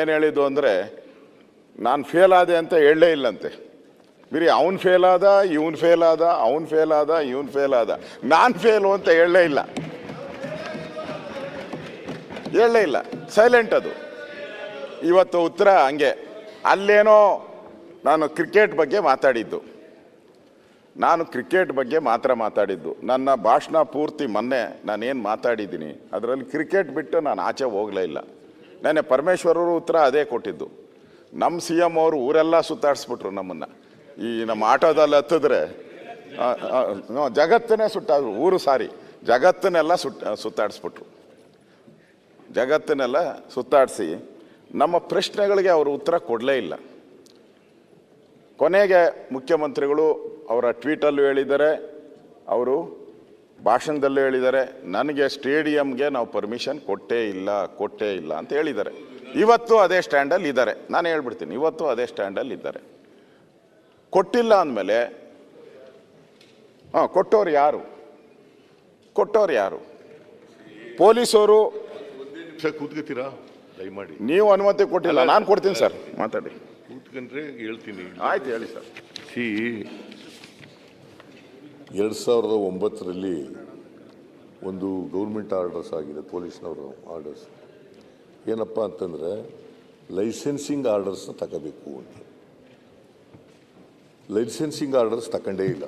ಏನು ಹೇಳಿದ್ದು ಅಂದರೆ, ನಾನು ಫೇಲ್ ಆದೆ ಅಂತ ಹೇಳಲೇ ಇಲ್ಲಂತೆ. ಬರೀ ಅವ್ನು ಫೇಲ್ ಆದ, ಇವನು ಫೇಲ್ ಆದ, ಅವ್ನು ಫೇಲ್ ಆದ, ಇವನು ಫೇಲ್ ಆದ. ನಾನು ಫೇಲು ಅಂತ ಹೇಳಲೇ ಇಲ್ಲ. ಹೇಳಲೇ ಇಲ್ಲ. ಸೈಲೆಂಟ್ ಅದು. ಇವತ್ತು ಉತ್ತರ ಹಂಗೆ. ಅಲ್ಲೇನೋ ನಾನು ಕ್ರಿಕೆಟ್ ಬಗ್ಗೆ ಮಾತಾಡಿದ್ದು. ನಾನು ಕ್ರಿಕೆಟ್ ಬಗ್ಗೆ ಮಾತ್ರ ಮಾತಾಡಿದ್ದು. ನನ್ನ ಭಾಷಣ ಪೂರ್ತಿ ಮೊನ್ನೆ ನಾನೇನು ಮಾತಾಡಿದ್ದೀನಿ, ಅದರಲ್ಲಿ ಕ್ರಿಕೆಟ್ ಬಿಟ್ಟು ನಾನು ಆಚೆ ಹೋಗಲೇ ಇಲ್ಲ. ನೆನ್ನೆ ಪರಮೇಶ್ವರರು ಉತ್ತರ ಅದೇ ಕೊಟ್ಟಿದ್ದು. ನಮ್ಮ ಸಿ ಎಂ ಅವರು ಊರೆಲ್ಲ ಸುತ್ತಾಡಿಸ್ಬಿಟ್ರು ನಮ್ಮನ್ನು. ಈ ನಮ್ಮ ಆಟೋದಲ್ಲಿ ಹತ್ತಿದ್ರೆ ಜಗತ್ತನ್ನೇ ಸುಟ್ಟಾದ್ರು, ಊರು ಸಾರಿ. ಜಗತ್ತನ್ನೆಲ್ಲ ಸುಟ್, ಸುತ್ತಾಡಿಸ್ಬಿಟ್ರು. ಜಗತ್ತನ್ನೆಲ್ಲ ಸುತ್ತಾಡಿಸಿ, ನಮ್ಮ ಪ್ರಶ್ನೆಗಳಿಗೆ ಅವರು ಉತ್ತರ ಕೊಡಲೇ ಇಲ್ಲ. ಕೊನೆಗೆ ಮುಖ್ಯಮಂತ್ರಿಗಳು ಅವರ ಟ್ವೀಟಲ್ಲೂ ಹೇಳಿದ್ದಾರೆ, ಅವರು ಭಾಷಣದಲ್ಲೂ ಹೇಳಿದ್ದಾರೆ ನನಗೆ ಸ್ಟೇಡಿಯಂಗೆ ನಾವು ಪರ್ಮಿಷನ್ ಕೊಟ್ಟೇ ಇಲ್ಲ ಕೊಟ್ಟೇ ಇಲ್ಲ ಅಂತ ಹೇಳಿದ್ದಾರೆ. ಇವತ್ತು ಅದೇ ಸ್ಟ್ಯಾಂಡಲ್ಲಿ ಇದ್ದಾರೆ. ನಾನು ಹೇಳ್ಬಿಡ್ತೀನಿ ಇವತ್ತು ಅದೇ ಸ್ಟ್ಯಾಂಡಲ್ಲಿ ಇದ್ದಾರೆ. ಕೊಟ್ಟಿಲ್ಲ ಅಂದಮೇಲೆ ಹಾಂ ಕೊಟ್ಟವ್ರು ಯಾರು? ಕೊಟ್ಟವ್ರು ಯಾರು? ಪೊಲೀಸವರು ಕೂತ್ಕೋತೀರಾ ದಯಮಾಡಿ. ನೀವು ಅನುಮತಿ ಕೊಟ್ಟಿಲ್ಲ ನಾನು ಕೊಡ್ತೀನಿ ಸರ್. ಮಾತಾಡಿ. ಕೂತ್ಕೊಂಡ್ರೆ ಹೇಳ್ತೀನಿ. ಆಯ್ತು ಹೇಳಿ ಸರ್. ಸಿ ಎರಡು ಸಾವಿರದ ಒಂಬತ್ತರಲ್ಲಿ ಒಂದು ಗೌರ್ಮೆಂಟ್ ಆರ್ಡರ್ಸ್ ಆಗಿದೆ, ಪೊಲೀಸ್ನವರು ಆರ್ಡರ್ಸ್. ಏನಪ್ಪ ಅಂತಂದರೆ, ಲೈಸೆನ್ಸಿಂಗ್ ಆರ್ಡರ್ಸ್ನ ತಗೋಬೇಕು ಅಂತ. ಲೈಸೆನ್ಸಿಂಗ್ ಆರ್ಡರ್ಸ್ ತಗೊಂಡೇ ಇಲ್ಲ.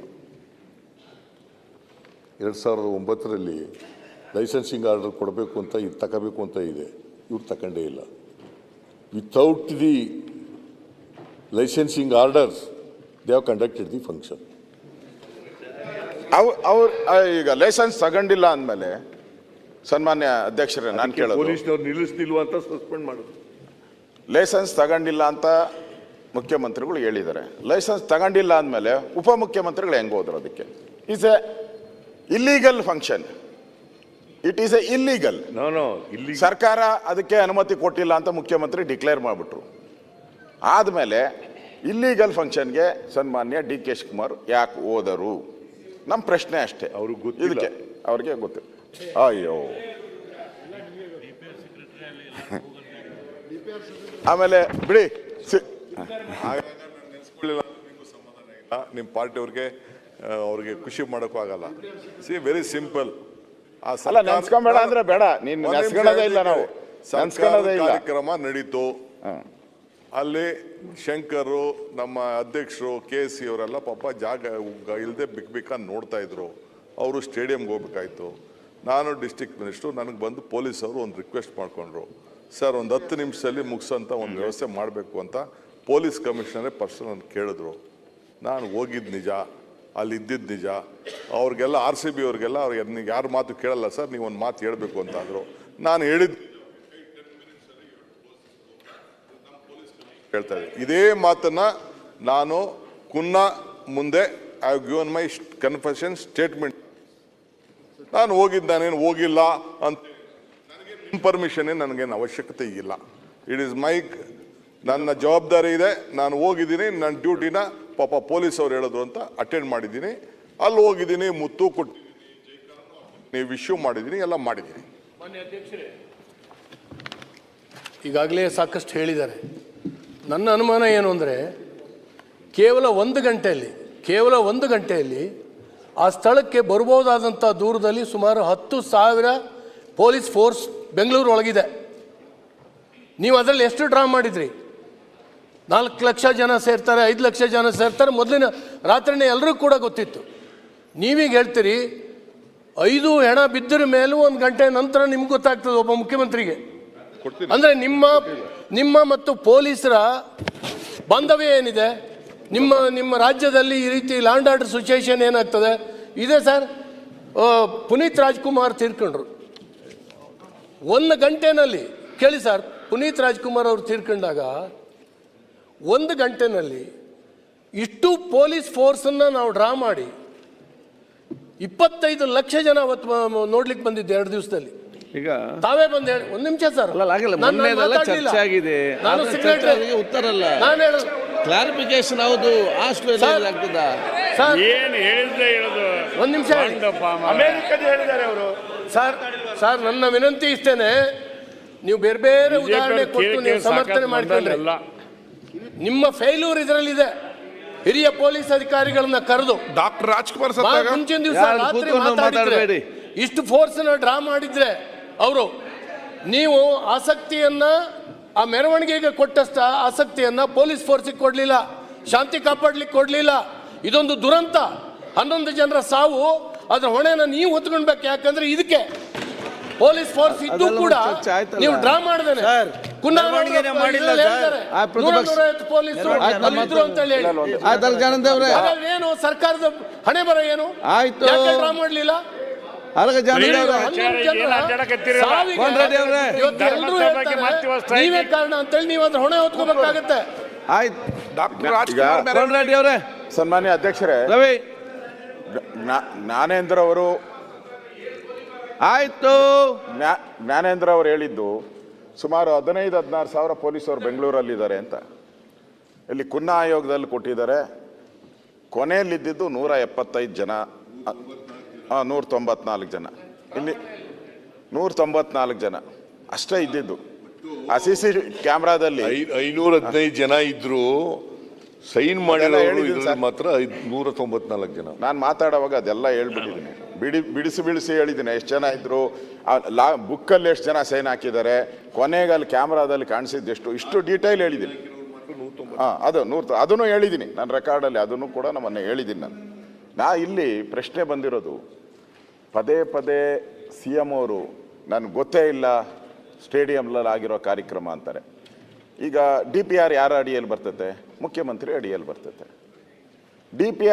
ಎರಡು ಸಾವಿರದ ಒಂಬತ್ತರಲ್ಲಿ ಲೈಸೆನ್ಸಿಂಗ್ ಆರ್ಡರ್ ಕೊಡಬೇಕು ಅಂತ, ಇದು ತಗೋಬೇಕು ಅಂತ ಇದೆ. ಇವ್ರು ತಗೊಂಡೇ ಇಲ್ಲ. Without the licensing orders they have conducted the function ಅವ್ ಅವ್ರು ಈಗ ಲೈಸೆನ್ಸ್ ತಗೊಂಡಿಲ್ಲ ಅಂದಮೇಲೆ ಸನ್ಮಾನ್ಯ ಅಧ್ಯಕ್ಷರೇ ನಾನು ಕೇಳೋದು. ಪೊಲೀಸ್ನವ್ರು ನಿಲ್ಲಿಸ್ತಿಲ್ವ ಅಂತ ಸಸ್ಪೆಂಡ್ ಮಾಡೋದು. ಲೈಸೆನ್ಸ್ ತಗೊಂಡಿಲ್ಲ ಅಂತ ಮುಖ್ಯಮಂತ್ರಿಗಳು ಹೇಳಿದ್ದಾರೆ. ಲೈಸೆನ್ಸ್ ತಗೊಂಡಿಲ್ಲ ಅಂದಮೇಲೆ ಉಪಮುಖ್ಯಮಂತ್ರಿಗಳು ಹೆಂಗೆ ಹೋದ್ರು ಅದಕ್ಕೆ? Is a illegal function it is a illegal ನಾನು ಇಲ್ಲಿ ಸರ್ಕಾರ ಅದಕ್ಕೆ ಅನುಮತಿ ಕೊಟ್ಟಿಲ್ಲ ಅಂತ ಮುಖ್ಯಮಂತ್ರಿ ಡಿಕ್ಲೇರ್ ಮಾಡಿಬಿಟ್ರು. ಆದಮೇಲೆ ಇಲ್ಲೀಗಲ್ ಫಂಕ್ಷನ್ಗೆ ಸನ್ಮಾನ್ಯ ಡಿ ಕೆ ಶಿವಕುಮಾರ್ ಯಾಕೆ ಹೋದರು? ನಮ್ಮ ಪ್ರಶ್ನೆ ಅಷ್ಟೇ. ಅವ್ರಿಗೆ ಗೊತ್ತಿಲ್ಲ. ಇದಕ್ಕೆ ಅವ್ರಿಗೆ ಗೊತ್ತು. ಅಯ್ಯೋ. ಆಮೇಲೆ ಬಿಡಿ. ಸಿ- ನಿಮ್ಮ ಪಾರ್ಟಿಯವ್ರಿಗೆ ಅವ್ರಿಗೆ ಖುಷಿ ಮಾಡೋಕ್ಕೂ ಆಗಲ್ಲ. ಸಿ ವೆರಿ ಸಿಂಪಲ್ ಆ ಸಲ ನೆನ್ಸ್ಕೊಂಬೇಡ ಅಂದ್ರೆ ಬೇಡ. ನೀನು ನೆನ್ಸ್ಕೊಳೋದೇ ನೆನ್ಸ್ಕೊಳ್ಳೋದೇ ಇಲ್ಲ ನಾವು. ಸಂಸ್ಕಾರದ ಇಲ್ಲ. ಕಾರ್ಯಕ್ರಮ ನಡೀತು. ಅಲ್ಲಿ ಶಂಕರು, ನಮ್ಮ ಅಧ್ಯಕ್ಷರು, ಕೆ ಎಸ್ ಸಿ ಅವರೆಲ್ಲ ಪಾಪ ಜಾಗ ಇಲ್ಲದೆ ಬಿಕ್ ಬಿಕ್ಕ ನೋಡ್ತಾ ಇದ್ರು. ಅವರು ಸ್ಟೇಡಿಯಂಗೆ ಹೋಗ್ಬೇಕಾಯ್ತು. ನಾನು ಡಿಸ್ಟಿಕ್ ಮಿನಿಸ್ಟ್ರು, ನನಗೆ ಬಂದು ಪೊಲೀಸ್ ಅವರು ಒಂದು ರಿಕ್ವೆಸ್ಟ್ ಮಾಡಿಕೊಂಡ್ರು. ಸರ್, ಒಂದು ಹತ್ತು ನಿಮಿಷದಲ್ಲಿ ಮುಗಿಸೋಂಥ ಒಂದು ವ್ಯವಸ್ಥೆ ಮಾಡಬೇಕು ಅಂತ ಪೊಲೀಸ್ ಕಮಿಷನರೇ ಪರ್ಸನ್ ಕೇಳಿದ್ರು. ನಾನು ಹೋಗಿದ್ದು ನಿಜ, ಅಲ್ಲಿ ಇದ್ದಿದ್ದು ನಿಜ. ಅವ್ರಿಗೆಲ್ಲ ಆರ್ ಸಿ ಬಿ ಅವ್ರಿಗೆಲ್ಲ ಅವ್ರಿಗೆ ಯಾರು ಮಾತು ಕೇಳಲ್ಲ ಸರ್, ನೀವು ಒಂದು ಮಾತು ಹೇಳಬೇಕು ಅಂತ ಅಂದರು. ನಾನು ಹೇಳಿದ್ದು ಹೇಳ್ತಾ ಇದೆ ಇದೇ ಮಾತನ್ನ ನಾನು ಕುನ್ನ ಮುಂದೆ I have given my confession statement ನಾನು ಹೋಗಿದ್ದು ನಾನೇನು ಹೋಗಿಲ್ಲ ಅಂತ ಪರ್ಮಿಷನ್ ನನಗೇನು ಅವಶ್ಯಕತೆ ಇಲ್ಲ. ಇಟ್ ಈಸ್ ಮೈ ನನ್ನ ಜವಾಬ್ದಾರಿ ಇದೆ, ನಾನು ಹೋಗಿದ್ದೀನಿ, ನನ್ನ ಡ್ಯೂಟಿನ ಪಾಪ ಪೊಲೀಸ್ ಅವ್ರು ಹೇಳೋದು ಅಂತ ಅಟೆಂಡ್ ಮಾಡಿದ್ದೀನಿ. ಅಲ್ಲಿ ಹೋಗಿದ್ದೀನಿ, ಮುತ್ತು ಕೊಟ್ಟು ನೀವು ಇಶ್ಯೂ ಮಾಡಿದ್ದೀನಿ, ಎಲ್ಲ ಮಾಡಿದ್ದೀನಿ. ಈಗಾಗಲೇ ಸಾಕಷ್ಟು ಹೇಳಿದ್ದಾರೆ. ನನ್ನ ಅನುಮಾನ ಏನು ಅಂದರೆ ಕೇವಲ ಒಂದು ಗಂಟೆಯಲ್ಲಿ ಕೇವಲ ಒಂದು ಗಂಟೆಯಲ್ಲಿ ಆ ಸ್ಥಳಕ್ಕೆ ಬರ್ಬೋದಾದಂಥ ದೂರದಲ್ಲಿ ಸುಮಾರು ಹತ್ತು ಸಾವಿರ ಪೊಲೀಸ್ ಫೋರ್ಸ್ ಬೆಂಗಳೂರು ಒಳಗಿದೆ. ನೀವು ಅದರಲ್ಲಿ ಎಷ್ಟು ಡ್ರಾ ಮಾಡಿದ್ರಿ? ನಾಲ್ಕು ಲಕ್ಷ ಜನ ಸೇರ್ತಾರೆ ಐದು ಲಕ್ಷ ಜನ ಸೇರ್ತಾರೆ ಮೊದಲಿನ ರಾತ್ರಿನೇ ಎಲ್ಲರಿಗೂ ಕೂಡ ಗೊತ್ತಿತ್ತು. ನೀವೀಗ ಹೇಳ್ತೀರಿ ಐದು ಹೆಣ ಬಿದ್ದರ ಮೇಲೂ ಒಂದು ಗಂಟೆ ನಂತರ ನಿಮ್ಗೆ ಗೊತ್ತಾಗ್ತದೆ ಒಬ್ಬ ಮುಖ್ಯಮಂತ್ರಿಗೆ. ಅಂದರೆ ಅಂದ್ರೆ ನಿಮ್ಮ ನಿಮ್ಮ ಮತ್ತು ಪೊಲೀಸರ ಬಾಂಧವ್ಯ ಏನಿದೆ? ನಿಮ್ಮ ನಿಮ್ಮ ರಾಜ್ಯದಲ್ಲಿ ಈ ರೀತಿ ಲ್ಯಾಂಡ್ ಆರ್ಡರ್ ಸಿಚುಯೇಷನ್ ಏನಾಗ್ತದೆ? ಇದೆ ಸರ್ ಪುನೀತ್ ರಾಜ್ಕುಮಾರ್ ತೀರ್ಕೊಂಡ್ರು. ಒಂದು ಗಂಟೆನಲ್ಲಿ, ಕೇಳಿ ಸರ್ ಪುನೀತ್ ರಾಜ್ಕುಮಾರ್ ಅವರು ತೀರ್ಕೊಂಡಾಗ ಒಂದು ಗಂಟೆನಲ್ಲಿ ಇಷ್ಟು ಪೊಲೀಸ್ ಫೋರ್ಸನ್ನು ನಾವು ಡ್ರಾ ಮಾಡಿ, ಇಪ್ಪತ್ತೈದು ಲಕ್ಷ ಜನ ಅವತ್ತು ನೋಡ್ಲಿಕ್ಕೆ ಬಂದಿದ್ದೆ ಎರಡು ದಿವಸದಲ್ಲಿ. ಈಗ ತಾವೇ ಬಂದು ಹೇಳಿ ಒಂದು ನಿಮಿಷ ಸರ್ ಅಲ್ಲ, ಆಗಿಲ್ಲ. ನಾನು- ನಾನು ಮೊನ್ನೆದೆಲ್ಲ ಮಾತಾಡ್ಲಿಲ್ಲ. ಚರ್ಚೆ ಆಗಿದೆ. ನಾನು ಆದ್ರೆ secretary- ಚರ್ಚೆಗೆ ಉತ್ತರ ಅಲ್ಲ. ನಾನು ಹೇಳ ಕ್ಲಾರಿಫಿಕೇಶನ್ ಹೌದು ಸರ್. ಆಗ್ತದ ಸರ್ ಏನ್ ಹೇಳಿದ್ರೆ ಹೇಳೋದು ಒಂದು ನಿಮಿಷ. ಅಮೆರಿಕದ ಹೇಳಿದ್ದಾರೆ ಅವರು ಸರ್ ಸರ್ ನನ್ನ ವಿನಂತಿ ಇಷ್ಟೇನೆ ನೀವು ಬೇರೆ ಬೇರೆ ಉದಾಹರಣೆ ಕೊಟ್ಟು ನೀವು ಸಮರ್ಥನೆ ಮಾಡ್ಕೊಂಡ್ರೆ ನಿಮ್ಮ ಫೇಲ್ಯೂರ್ ಇದರಲ್ಲಿದೆ ಹಿರಿಯ ಪೊಲೀಸ್ ಅಧಿಕಾರಿಗಳನ್ನ ಕರೆದು ಡಾಕ್ಟರ್ ರಾಜ್ಕುಮಾರ್ ಸತ್ತಾಗ ಮುಂಚಿನ ದಿವಸ ಯಾರು ರಾತ್ರಿ ಕೂತ್ಕೊಂಡು ಮಾತಾಡಿದ್ರೆ ಮಾತಾಡ್ಬೇಡಿ. ಇಷ್ಟು ಫೋರ್ಸ್ ಡ್ರಾ ಮಾಡಿದ್ರೆ ಅವರು ನೀವು ಆಸಕ್ತಿಯನ್ನ ಆ ಮೆರವಣಿಗೆಗೆ ಕೊಟ್ಟಷ್ಟ ಆಸಕ್ತಿಯನ್ನ ಪೊಲೀಸ್ ಫೋರ್ಸಿಗೆ ಕೊಡಲಿಲ್ಲ ಶಾಂತಿ ಕಾಪಾಡ್ಲಿಕ್ಕೆ ಕೊಡಲಿಲ್ಲ. ಇದೊಂದು ದುರಂತ. ಹನ್ನೊಂದು ಜನರ ಸಾವು ಅದ್ರ ಹೊಣೆನ ನೀವು ಹೊತ್ಕೊಳ್ಬೇಕು ಯಾಕಂದ್ರೆ ಇದಕ್ಕೆ ಪೊಲೀಸ್ ಫೋರ್ಸ್ ಇದ್ದು ಕೂಡ ನೀವು ಡ್ರಾ ಮಾಡಿದೇನೆ. ಏನು ಸರ್ಕಾರದ ಹಣೆ ಬರ ಏನು? ಆಯ್ತು. ಡ್ರಾ ಮಾಡ್ಲಿಲ್ಲ? ಅಲ್ಗ ನೀವೇ ಕಾರಣ ಅಂತೇಳಿ ನೀವು ಅದ್ರ ಹೊಣೆ ಹೊತ್ಕೋಬೇಕಾಗತ್ತೆ. ಆಯ್ತು. ಡಾಕ್ಟರ್ ಅವರೇ ಸನ್ಮಾನ್ಯ ಅಧ್ಯಕ್ಷರೇ. ರವಿ. ಜ್ಞಾನೇಂದ್ರ ಅವರು ಆಯ್ತು. ಜ್ಞಾ- ಜ್ಞಾನೇಂದ್ರ ಅವರು ಹೇಳಿದ್ದು ಸುಮಾರು ಹದಿನೈದು ಹದಿನಾರು ಸಾವಿರ ಪೊಲೀಸರು ಬೆಂಗಳೂರಲ್ಲಿದ್ದಾರೆ ಅಂತ. ಇಲ್ಲಿ ಕುನ್ನ ಆಯೋಗದಲ್ಲಿ ಕೊಟ್ಟಿದ್ದಾರೆ. ಕೊನೆಯಲ್ಲಿದ್ದಿದ್ದು ನೂರ ಎಪ್ಪತ್ತೈದು ಜನ. ಹಾಂ ನೂರ ತೊಂಬತ್ನಾಲ್ಕು ಜನ. ಇಲ್ಲಿ ನೂರ ತೊಂಬತ್ನಾಲ್ಕು ಜನ. ಅಷ್ಟೇ ಇದ್ದಿದ್ದು. ಆ ಸಿ ಸಿ ಕ್ಯಾಮ್ರಾದಲ್ಲಿ ಐನೂರ ಹದಿನೈದು ಜನ ಇದ್ರು ಸೈನ್ ಸರ್. ಮಾತ್ರ ನೂರ ತೊಂಬತ್ನಾಲ್ಕು ಜನ. ನಾನು ಮಾತಾಡುವಾಗ ಅದೆಲ್ಲ ಹೇಳ್ಬಿಟ್ಟಿದ್ದೀನಿ. ಬಿಡಿ ಬಿಡಿಸಿ ಬಿಡಿಸಿ ಹೇಳಿದ್ದೀನಿ. ಎಷ್ಟು ಜನ ಇದ್ರು ಆ ಲಾ ಬುಕ್ಕಲ್ಲಿ ಎಷ್ಟು ಜನ ಸೈನ್ ಹಾಕಿದ್ದಾರೆ ಕೊನೆಗೆ ಅಲ್ಲಿ ಕ್ಯಾಮ್ರಾದಲ್ಲಿ ಕಾಣಿಸಿದ್ದು ಎಷ್ಟು ಇಷ್ಟು ಡೀಟೇಲ್ ಹೇಳಿದ್ದೀನಿ. ಹಾಂ ಅದು ನೂರ ಅದನ್ನು ಹೇಳಿದ್ದೀನಿ. ನಾನು ರೆಕಾರ್ಡಲ್ಲಿ ಅದನ್ನು ಕೂಡ ನಮ್ಮನ್ನು ಹೇಳಿದ್ದೀನಿ ನಾನು. ನಾ ಇಲ್ಲಿ ಪ್ರಶ್ನೆ ಬಂದಿರೋದು, ಪದೇ ಪದೇ ಸಿ ಎಂ ಅವರು, ನನಗೆ ಗೊತ್ತೇ ಇಲ್ಲ ಸ್ಟೇಡಿಯಂನಲ್ಲಿ ಆಗಿರೋ ಕಾರ್ಯಕ್ರಮ ಅಂತಾರೆ. ಈಗ ಡಿ ಪಿ ಆರ್ ಯಾರ ಅಡಿಯಲ್ಲಿ ಬರ್ತದೆ ಮುಖ್ಯಮಂತ್ರಿ ಅಡಿಯಲ್ಲಿ ಬರ್ತತೆ. D P R